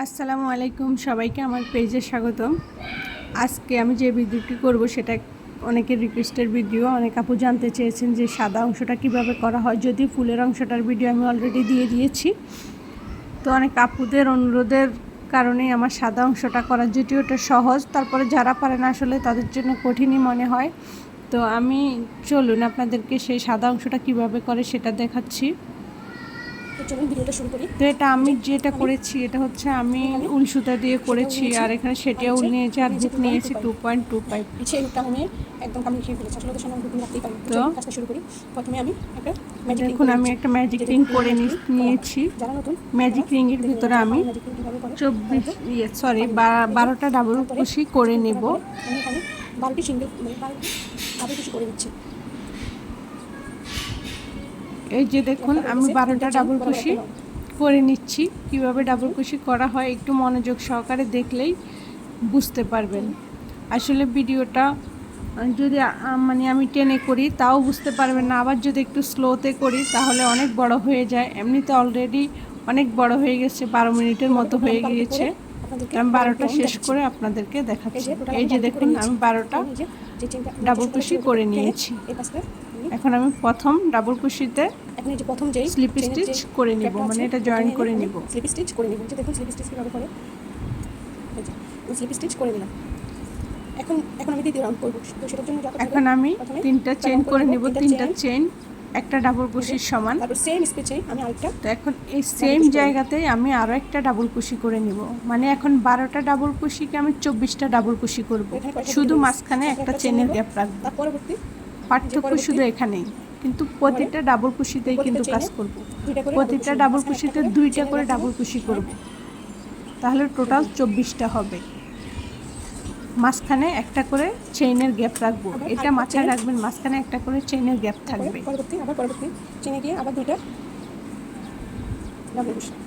আসসালামু আলাইকুম, সবাইকে আমার পেজে স্বাগতম। আজকে আমি যে ভিডিওটি করব, সেটা অনেকের রিকোয়েস্টের ভিডিও অনেক আপু জানতে চেয়েছেন যে সাদা অংশটা কীভাবে করা হয় যদি ফুলের অংশটার ভিডিও আমি অলরেডি দিয়ে দিয়েছি। তো অনেক আপুদের অনুরোধের কারণেই আমার সাদা অংশটা করা যেটি ওটা সহজ, তারপরে যারা পারে না আসলে তাদের জন্য কঠিনই মনে হয়। তো আমি, চলুন আপনাদেরকে সেই সাদা অংশটা কীভাবে করে সেটা দেখাচ্ছি। তো চলুন ভিডিওটা শুরু করি। তো এটা আমি যেটা করেছি এটা হচ্ছে আমি উল সুতা দিয়ে করেছি আর এখানে সেটিও উল নিয়েছি আর হুক নিয়েছি টু পয়েন্ট টু ফাইভ একদম ফেলেছে। আসলে তো সামনে হুক রাখতেই পারি। তো? তো কাজটা শুরু করি। প্রথমে আমি একটা ম্যাজিক দেখুন আমি একটা ম্যাজিক রিং করে নিয়েছি। ম্যাজিক রিংয়ের ভিতরে আমি চব্বিশ ইয়ে সরি বারোটা ডাবল কুশি করে নেব। আমি এখানে বারোটি সিঙ্গেল মানে বারোটি কুশি করে দিচ্ছি এই যে দেখুন আমি বারোটা ডাবল কুশি করে নিচ্ছি। কীভাবে ডাবল কুশি করা হয় একটু মনোযোগ সহকারে দেখলেই বুঝতে পারবেন। আসলে ভিডিওটা যদি মানে আমি টেনে করি তাও বুঝতে পারবেন না। আবার যদি একটু স্লোতে করি তাহলে অনেক বড় হয়ে যায়। এমনিতে অলরেডি অনেক বড় হয়ে গেছে বারো মিনিটের মতো হয়ে গিয়েছে। আমি বারোটা শেষ করে আপনাদেরকে দেখাচ্ছি। এই যে দেখুন আমি বারোটা ডাবল কুশি করে নিয়েছি। এখন আমি প্রথম ডাবল কুশিতে এখন এই যে প্রথম যেই স্লিপ স্টিচ করে নিব মানে এটা জয়েন করে নিব। স্লিপ স্টিচ করে নিব। যে দেখুন স্লিপ স্টিচ কীভাবে করে? এই স্লিপ স্টিচ করে নিলাম। এখন এখন আমি দ্বিতীয় রাউন্ড করব। তো সেটার জন্য এখন আমি তিনটা চেন করে নিব তিনটা চেন একটা ডাবল কুশির সমান। তারপর সেম স্পেসে আমি আরেকটা তো এখন এই সেম জায়গাতেই আমি আরও একটা ডাবল কুশি করে নিব। মানে এখন বারোটা ডাবল কুশিকে আমি চব্বিশটা ডাবল কুশি করব। শুধু মাঝখানে একটা চেনের গ্যাপ রাখব। পরবর্তী পার্থক্য শুধু এখানেই কিন্তু প্রতিটা ডাবল কুশিতেই কিন্তু কাজ করব। প্রতিটা ডাবল কুশিতে দুইটা করে। ডাবল কুশি করব। তাহলে টোটাল চব্বিশটা হবে। মাঝখানে একটা করে চেইনের গ্যাপ রাখব। এটা মাথায় রাখবেন মাঝখানে একটা করে চেইনের গ্যাপ থাকবে। পরবর্তী আবার পরবর্তী চেনে গিয়ে আবার দুইটা ডাবল দুই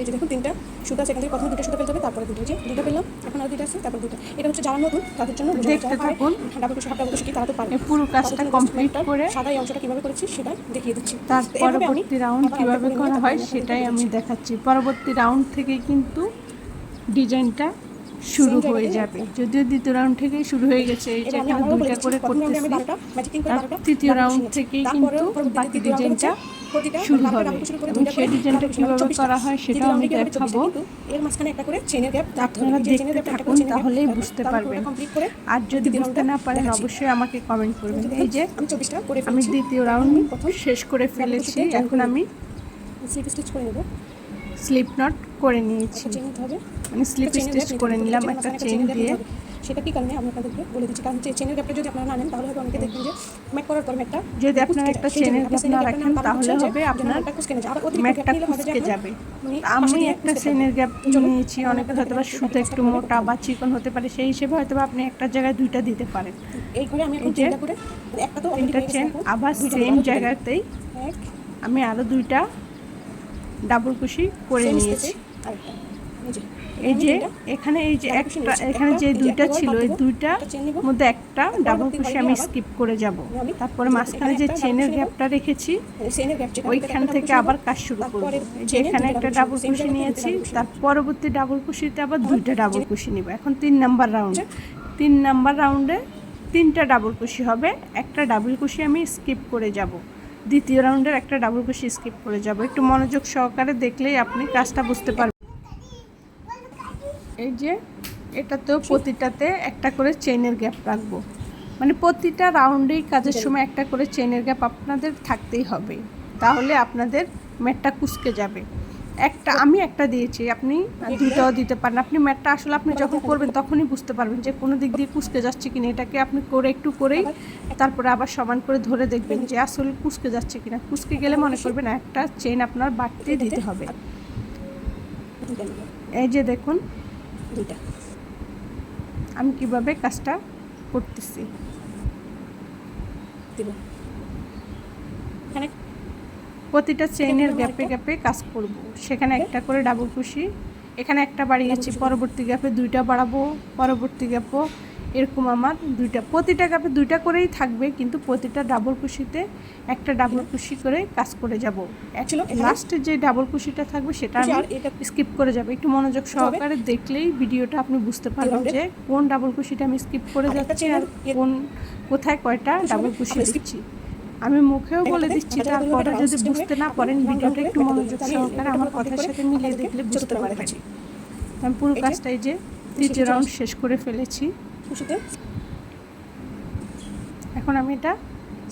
এই যে দেখুন তিনটা সুতা সেখান থেকে প্রথমে দুটো সুতা ফেলতে হবে তারপরে দুটো যে দুটো পেলাম এখন আর দুটো আছে তারপর দুটো। এটা হচ্ছে যারা নতুন তাদের জন্য দেখতে থাকুন। ডাবল হাফ ডাবল ক্রোশেট কি তারা তো পারে। পুরো কাজটা কমপ্লিট করে সাদা এই অংশটা কীভাবে করেছি সেটা দেখিয়ে দিচ্ছি। তার তো পরবর্তী রাউন্ড কীভাবে করা হয় সেটাই আমি দেখাচ্ছি। পরবর্তী রাউন্ড থেকে কিন্তু ডিজাইনটা শুরু হয়ে যাবে। যদিও দ্বিতীয় রাউন্ড থেকেই শুরু হয়ে গেছে এই যে আমি এখানে দুইটা করে করতেছি। তৃতীয় রাউন্ড তারপরে কিন্তু বাকি ডিজাইনটা শুরু হবে। এবং সেই ডিজাইনটা কীভাবে 24 টা। করা হয় সেটাও আমি তৃতীয় round এ কি হবে? 24 টা, দেখাবো এর মাঝখানে একটা করে চেনের গ্যাপ আপনারা দেখতে থাকুন, তাহলেই বুঝতে পারবেন। আর যদি বুঝতে না পারেন অবশ্যই আমাকে কমেন্ট করবেন। এই যে আমি চব্বিশটা করে আমি দ্বিতীয় রাউন্ড শেষ করে ফেলেছি। এখন আমি স্লিপ স্টিচ করে নেব। স্লিপ নট করে নিয়েছি। মানে স্লিপ স্টিচ করে নিলাম একটা চেন দিয়ে। সেটা কি কারণে আমি আপনাদেরকে বলে দিচ্ছি? কারণ চেনের গ্যাপটা যদি আপনারা না নেন তাহলে হবে অনেকে দেখবেন যে ম্যাক করার পর ম্যাকটা যদি আপনারা একটা চেনের গ্যাপ না রাখেন তাহলে হবে আপনার ম্যাটটা কুচকে যাবে। আমি একটা চেনের গ্যাপ নিয়েছি অনেকে হয়তো বা সুতো একটু মোটা বা চিকন হতে পারে সেই হিসেবে হয়তো বা আপনি একটা জায়গায় দুইটা দিতে পারেন। এই ঘরে আমি এখন তিনটা করে একটা তো তিনটা চেন আবার সেম জায়গাতেই আমি আরও দুইটা ডাবল কুশি করে নিয়েছি। আরেকটা। এই যে এখানে এই যে একটা। এখানে যে দুইটা ছিল, এই দুইটা মধ্যে একটা ডাবল ঘরে আমি স্কিপ করে যাব। তারপরে মাঝখানে যে চেনের গ্যাপটা রেখেছি, ওইখান থেকে আবার কাজ শুরু করব। যে এখানে একটা ডাবল জায়গায় নিয়েছি। তার পরবর্তী ডাবল কুশিতে আবার দুইটা ডাবল কুশি নিব। এখন তিন নাম্বার রাউন্ড তিন নাম্বার রাউন্ডে তিনটা ডাবল কুশি হবে, একটা ডাবল কুশি আমি স্কিপ করে যাব। দ্বিতীয় রাউন্ডের একটা ডাবল কুশি স্কিপ করে যাব। একটু মনোযোগ সহকারে দেখলেই আপনি কাজটা বুঝতে পারবেন। এই যে এটাতেও প্রতিটাতে একটা করে চেইনের গ্যাপ রাখব। মানে প্রতিটা রাউন্ডেই কাজের সময় একটা করে চেনের গ্যাপ আপনাদের থাকতেই হবে। তাহলে আপনাদের ম্যাটটা কুচকে যাবে। একটা আমি একটা দিয়েছি আপনি দুইটাও দিতে পারেন। আপনি ম্যাটটা আসলে আপনি যখন করবেন তখনই বুঝতে পারবেন যে কোনো দিক দিয়ে কুচকে যাচ্ছে কিনা। এটাকে আপনি করে একটু করেই তারপরে আবার সমান করে ধরে দেখবেন যে আসলে কুচকে যাচ্ছে কিনা। কুচকে গেলে মনে করবেন একটা চেন আপনার বাড়তে দিতে হবে। এই যে দেখুন দুইটা। আমি কীভাবে কাজটা করতেছি? দিব। এখানে প্রতিটা চেইনের গ্যাপে গ্যাপে কাজ করব। সেখানে একটা করে ডাবল কুশি এখানে একটা বাড়িয়েছি পরবর্তী গ্যাপে দুইটা বাড়াবো পরবর্তী গ্যাপও এরকম আমার দুইটা প্রতিটা কাপে দুইটা করেই থাকবে কিন্তু প্রতিটা ডাবল কুশিতে একটা ডাবল কুশি করে কাজ করে যাব। লাস্টে যে ডাবল কুশিটা থাকবে সেটা কুশি আমি এটা স্কিপ করে যাবে। একটু মনোযোগ সহকারে দেখলেই ভিডিওটা আপনি বুঝতে পারবেন যে কোন ডাবল কুশিটা আমি স্কিপ করে যাচ্ছি আর কোন কোথায় কয়টা ডাবল কুশি দিচ্ছি। আমি মুখেও বলে দিচ্ছি যারা তারপরে যদি বুঝতে না পারেন ভিডিওটা একটু মনোযোগ সহকারে আমার কথার সাথে মিলিয়ে দেখলে বুঝতে পারবেন। আমি পুরো কাজটাই যে তৃতীয় রাউন্ড শেষ করে ফেলেছি। খুশিতে এখন আমি এটা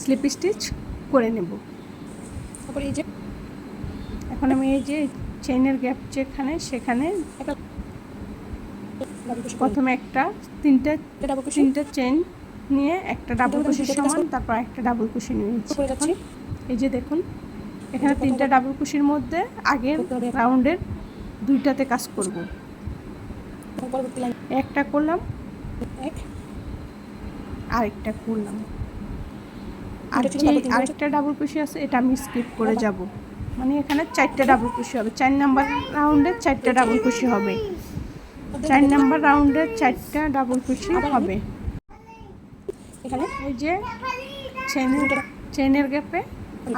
স্লিপ স্টিচ করে নেব। তারপরে এই যে এখন আমি এই যে চেইনের গ্যাপ যেখানে সেখানে একটা প্রথমে একটা তিনটা ডাবল তিনটা চেন নিয়ে একটা ডাবল কুশি সমান তারপর একটা ডাবল কুশি নিয়েছি যাচ্ছি। এই যে দেখুন এখানে তিনটা ডাবল কুশির মধ্যে আগের রাউন্ডের দুইটাতে কাজ করব। একটা করলাম এক আরেকটা করলাম আর আরেকটা ডাবল কুশি আছে এটা আমি স্কিপ করে যাব। মানে এখানে চারটা ডাবল কুশি হবে। চার নাম্বার রাউন্ডে চারটা ডাবল কুশি হবে। চার নাম্বার রাউন্ডে চারটা ডাবল কুশি হবে। এখানে? এই যে চেনের চেনের গ্যাপে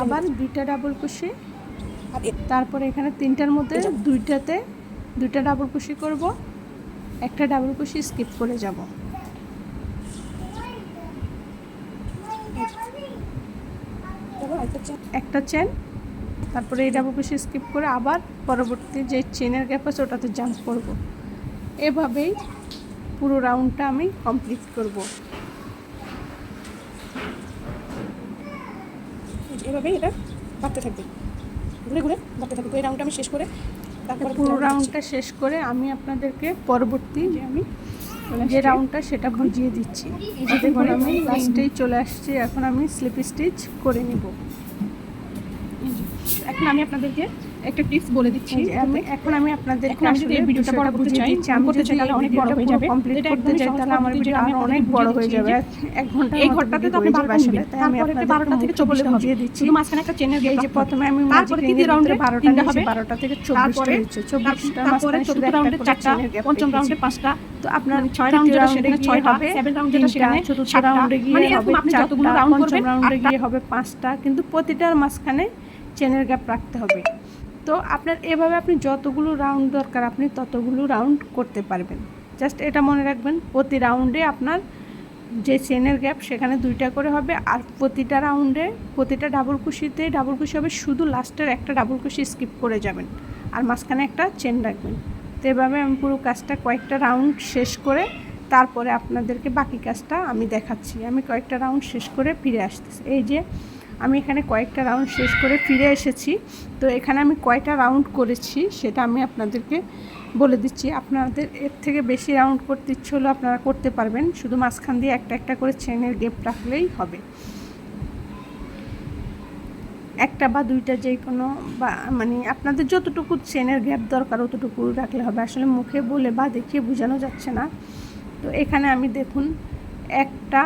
আবার দুইটা ডাবল কুশি তারপরে এখানে তিনটার মধ্যে দুইটাতে দুইটা ডাবল কুশি করব। একটা ডাবল কুশি স্কিপ করে যাব তারপর আরেকটা চেন একটা চেন তারপরে এই ডাবল স্কিপ করে আবার পরবর্তী যে চেনের গ্যাপ আছে ওটাতে জাম্প করব। এভাবেই পুরো রাউন্ডটা আমি কমপ্লিট করব। এভাবেই এটা বাড়তে থাকবে। ঘুরে ঘুরে বাড়তে থাকবে। এই রাউন্ডটা আমি শেষ করে তারপরে পুরো রাউন্ডটা শেষ করে আমি আপনাদেরকে পরবর্তী যে আমি যে রাউন্ডটা সেটা বুঝিয়ে দিচ্ছি। এই যে দেখুন আমি লাস্টেই চলে আসছি। এখন আমি স্লিপ স্টিচ করে নিব। এখন আমি আপনাদেরকে একটা টিপস বলে দিচ্ছি। আমি এখন আমি আপনাদের এখন আমি যদি এই ভিডিওটা বড় করতে চাই, আমি করতে চাই তাহলে অনেক বড় হয়ে যাবে। কমপ্লিট করতে চাই তাহলে আমার ভিডিও আরও অনেক বড় হয়ে যাবে। এক ঘণ্টা এই ঘরটাতে তো আপনি বারোটা নিবেন তারপরে একটা বারোটা থেকে চব্বিশটা হবে বুঝিয়ে দিচ্ছি। শুধু মাঝখানে একটা চেনের এই যে প্রথমে আমি তারপরে তৃতীয় রাউন্ডে বারোটা হবে। বারোটা থেকে চব্বিশটা হয়েছে চব্বিশটা তারপরে চতুর্থ রাউন্ডে চারটা পঞ্চম। রাউন্ডে পাঁচটা তো আপনার ছয় রাউন্ডে রাউন্ডে সেখানে গিয়ে হবে সেভেন রাউন্ডে তিনটা, সেখানে চতুর্থ রাউন্ডে গিয়ে মানে হবে চারটা, পঞ্চম রাউন্ডে গিয়ে হবে পাঁচটা কিন্তু প্রতিটার মাঝখানে চেনের গ্যাপ রাখতে হবে। তো আপনার এভাবে আপনি যতগুলো রাউন্ড দরকার, আপনি ততগুলো রাউন্ড করতে পারবেন। জাস্ট এটা মনে রাখবেন, প্রতি রাউন্ডে আপনার যে চেনের গ্যাপ সেখানে দুইটা করে হবে আর প্রতিটা রাউন্ডে প্রতিটা ডাবল কুশিতে ডাবল কুশি হবে, শুধু লাস্টের একটা ডাবল কুশি স্কিপ করে যাবেন আর মাঝখানে একটা চেন রাখবেন। তো এভাবে আমি পুরো কাজটা কয়েকটা রাউন্ড শেষ করে তারপরে আপনাদেরকে বাকি কাজটা আমি দেখাচ্ছি। আমি কয়েকটা রাউন্ড শেষ করে ফিরে আসতেছি। এই যে আমি এখানে কয়েকটা রাউন্ড শেষ করে ফিরে এসেছি। তো এখানে আমি কয়টা রাউন্ড করেছি সেটা আমি আপনাদেরকে বলে দিচ্ছি। আপনাদের এর থেকে বেশি রাউন্ড করতে ইচ্ছে হলেও আপনারা করতে পারবেন। শুধু মাঝখান দিয়ে একটা একটা করে চেনের গেপ রাখলেই হবে। একটা বা দুইটা যে কোনো বা মানে আপনাদের যতটুকু চেনের গ্যাপ দরকার অতটুকু রাখলে হবে। আসলে মুখে বলে বা দেখিয়ে বোঝানো যাচ্ছে না। তো এখানে আমি দেখুন, একটা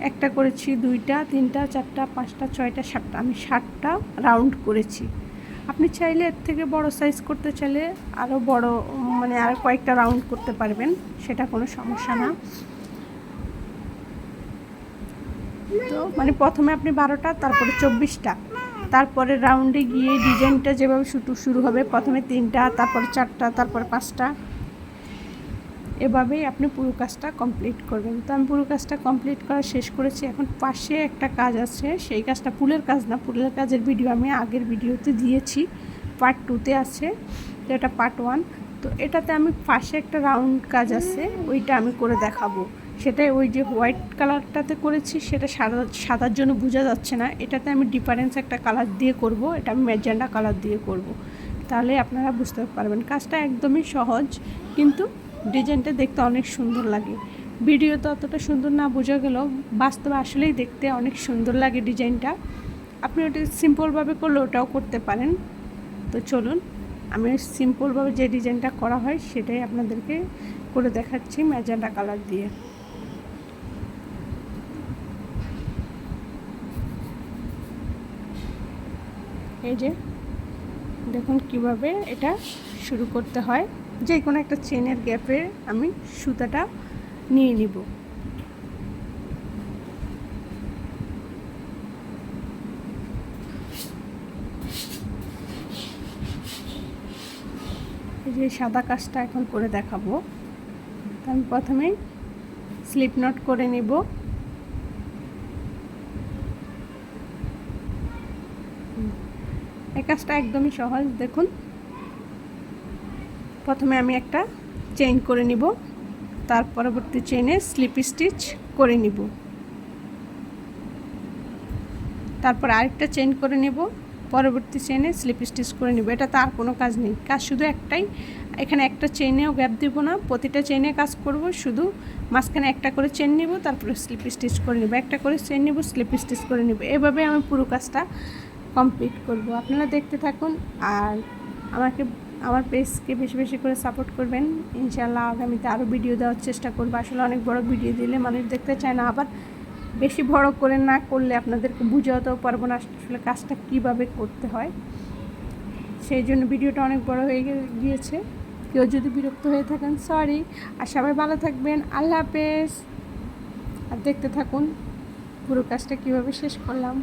একটা করেছি দুইটা, তিনটা, চারটা, পাঁচটা, ছয়টা, সাতটা। আমি সাতটা রাউন্ড করেছি। আপনি চাইলে এর থেকে বড় সাইজ করতে চাইলে আরও বড় মানে আর কয়েকটা রাউন্ড করতে পারবেন। সেটা কোনো সমস্যা না। তো মানে প্রথমে আপনি বারোটা, তারপরে চব্বিশটা। তারপরে রাউন্ডে গিয়ে ডিজাইনটা যেভাবে শুটু শুরু হবে, প্রথমে তিনটা, তারপরে চারটা, তারপরে পাঁচটা। এভাবেই আপনি পুরো কাজটা কমপ্লিট করবেন। তো আমি পুরো কাজটা কমপ্লিট করা শেষ করেছি। এখন পাশে একটা কাজ আছে, সেই কাজটা ফুলের কাজ না, ফুলের কাজের ভিডিও আমি আগের ভিডিওতে দিয়েছি। পার্ট টুতে আছে, তো এটা পার্ট ওয়ান তো এটাতে আমি পাশে একটা রাউন্ড কাজ আছে, ওইটা আমি করে দেখাবো। সেটাই ওই যে হোয়াইট কালারটাতে করেছি, সেটা সাদা, সাদার জন্য বোঝা যাচ্ছে না। এটাতে আমি ডিফারেন্স একটা কালার দিয়ে করব, এটা আমি ম্যাজেন্ডা কালার দিয়ে করব। তাহলে আপনারা বুঝতে পারবেন, কাজটা একদমই সহজ। কিন্তু ডিজাইনটা দেখতে অনেক সুন্দর লাগে। ভিডিও তো অতটা সুন্দর না, বোঝা গেলেও বাস্তবে আসলেই দেখতে অনেক সুন্দর লাগে ডিজাইনটা। আপনি ওটা সিম্পলভাবে করলে ওটাও করতে পারেন। তো চলুন, আমি সিম্পলভাবে যে ডিজাইনটা করা হয়, সেটাই আপনাদেরকে করে দেখাচ্ছি ম্যাজেন্ডা কালার দিয়ে। এই যে, দেখুন কীভাবে এটা শুরু করতে হয়। যে কোনো একটা চেনের গ্যাপে আমি সুতাটা নিয়ে নিব। যে সাদা কাজটা এখন করে দেখাবো। আমি প্রথমেই স্লিপ নট করে নিব। এই কাজটা একদমই সহজ। দেখুন প্রথমে আমি একটা চেইন করে নিব। তার পরবর্তী চেইনে স্লিপ স্টিচ করে নিব। তারপর আরেকটা চেইন করে নেব। পরবর্তী চেইনে স্লিপ স্টিচ করে নিব। এটা তার কোনো কাজ নেই। কাজ শুধু একটাই। এখানে একটা চেইনেও গ্যাপ দিব না। প্রতিটা চেইনে কাজ করব। শুধু মাঝখানে একটা করে চেন নিব, তারপরে স্লিপ স্টিচ করে নিব। একটা করে চেন নিব স্লিপ স্টিচ করে নিব। এভাবে আমি পুরো কাজটা কমপ্লিট করব। আপনারা দেখতে থাকুন। আর আমাকে আমার পেজকে বেশি বেশি করে সাপোর্ট করবেন। ইনশাল্লাহ আগামীতে আরও ভিডিও দেওয়ার চেষ্টা করব। আসলে অনেক বড় ভিডিও দিলে মানুষ দেখতে চায় না, আবার বেশি বড় করে না করলে আপনাদেরকে বুঝাতেও পারব না আসলে কাজটা কীভাবে করতে হয়। সেই জন্য ভিডিওটা অনেক বড় হয়ে গিয়েছে। কেউ যদি বিরক্ত হয়ে থাকেন সরি আর সবাই ভালো থাকবেন। আল্লাহ হাফেজ। আর দেখতে থাকুন পুরো কাজটা কীভাবে শেষ করলাম।